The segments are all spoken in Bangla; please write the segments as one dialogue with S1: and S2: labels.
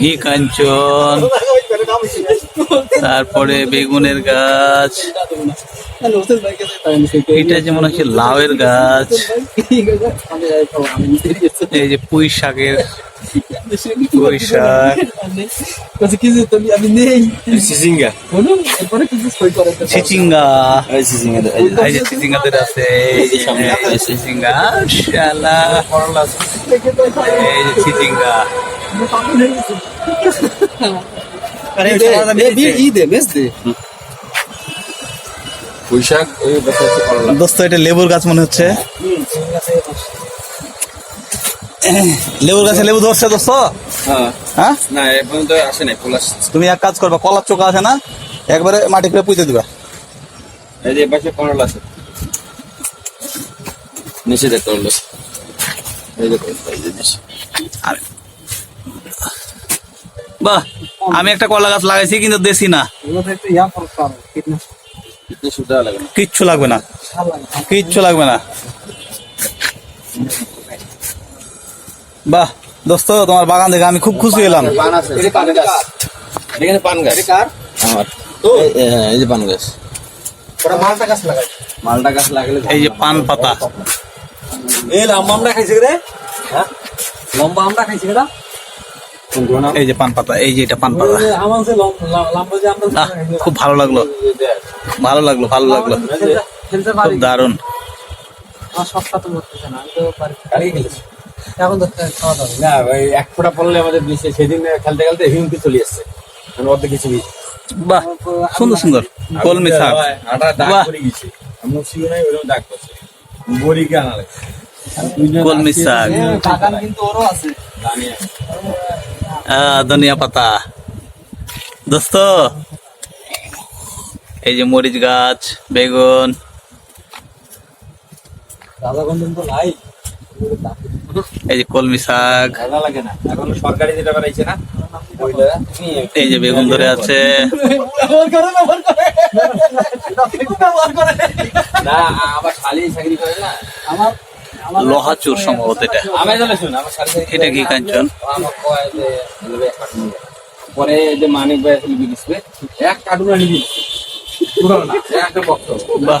S1: ঘি কাঞ্চন তারপরে বেগুনের গাছ এটা যেমন হচ্ছে লাউয়ের গাছ এই যে পুঁই শাকের
S2: বৈশাখ
S1: দোস্ত এটা লেবুর গাছ মনে হচ্ছে। লেবুর গাছে লেবু ধরছে দোস্ত?
S2: হ্যাঁ।
S1: হ্যাঁ?
S2: না এখন তো আসে নাই ফুল আসছে।
S1: তুমি এক কাজ করবা কলার চোখা আছে না? একবারে মাটি করে পুঁতে দিবা।
S2: এই যে পাশে করলা আছে। নিচে দেখ করলা এই যে
S1: আরে। বাহ আমি একটা কলা গাছ লাগাইছি কিন্তু দেশি না। কিচ্ছু লাগবে না। কিচ্ছু লাগবে না। বাহ দোস্ত তোমার বাগান দেখে আমি খুব খুশি হলাম।
S2: পান গাছ। তো। এই যে পান গাছ।
S3: মালটা গাছ লাগাই
S2: মালটা গাছ লাগালে
S1: এই যে পান পাতা।
S3: এই লম্বা আমরা খাইছি রে। হ্যাঁ? লম্বা আমরা খাইছি রে
S1: এই যে পান পাতা এই যে এটা পান পাতা। খুব ভালো লাগল। ভালো লাগল ভালো লাগল। খুব দারুণ।
S3: আমার করতেছে না আমি তো এখন তো খাওয়া দাওয়া
S2: না ভাই এক ফোঁটা পড়লে আমাদের সেদিন খেলতে খেলতে হিমকি চলে এসছে। মানে অর্ধেক কিছু নেই
S1: বাহ সুন্দর সুন্দর। কলমি শাক
S2: আটা দাগ করে গেছে। মুসিও নাই ওরকম দাগ করছে বড়িকে আনা লাগে
S1: কলমি শাক
S3: বাগান কিন্তু ওরও আছে।
S1: ধনিয়া পাতা। দোস্ত এই যে মরিচ গাছ বেগুন।
S3: গন্ধন তো লাই
S1: এই যে কলমি শাক।
S2: লাগে না। এখন সরকারি যেটা বানাইছে না
S1: এই যে বেগুন ধরে আছে।
S2: আবার খালি চাকরি করে না।
S3: আমার আমার
S1: লোহাচুর সম্ভবত এটা।
S2: আমি জানো শুন আমার সাড়ে চাকরি
S1: এটা কি কাঞ্চন।
S2: পরে যে মানিক ভাই এক কার্টুন আনি দিচ্ছে পুরো না একটা বক্ত
S1: বাহ।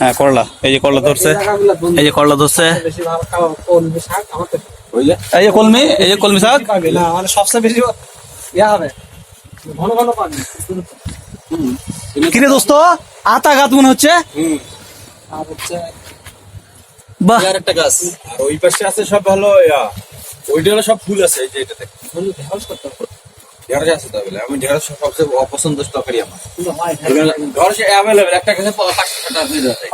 S1: হ্যাঁ করলা। এই যে করলা ধরছে। এই যে করলা ধরছে। এই যে কলমি, এই যে কলমি শাক।
S3: সবচেয়ে বেশি ইয়া হবে ঘন ঘন পাবি
S1: কিরে দোস্ত আতা গাছ মনে হচ্ছে?
S3: আর হচ্ছে
S1: বাহ।
S2: একটা গাছ আর ওই পাশে আছে সব ভালো ইয়া। ওইটা সব ফুল আছে, এই যে এটাতে।
S3: ঢেঁড়স
S2: আছে তাহলে আমি ঢেঁড়স সবচেয়ে অপছন্দ তরকারি আমার। ঢেঁড়স অ্যাভেলেবেল একটা কাছে পাঁচশো টাকা হয়ে যায়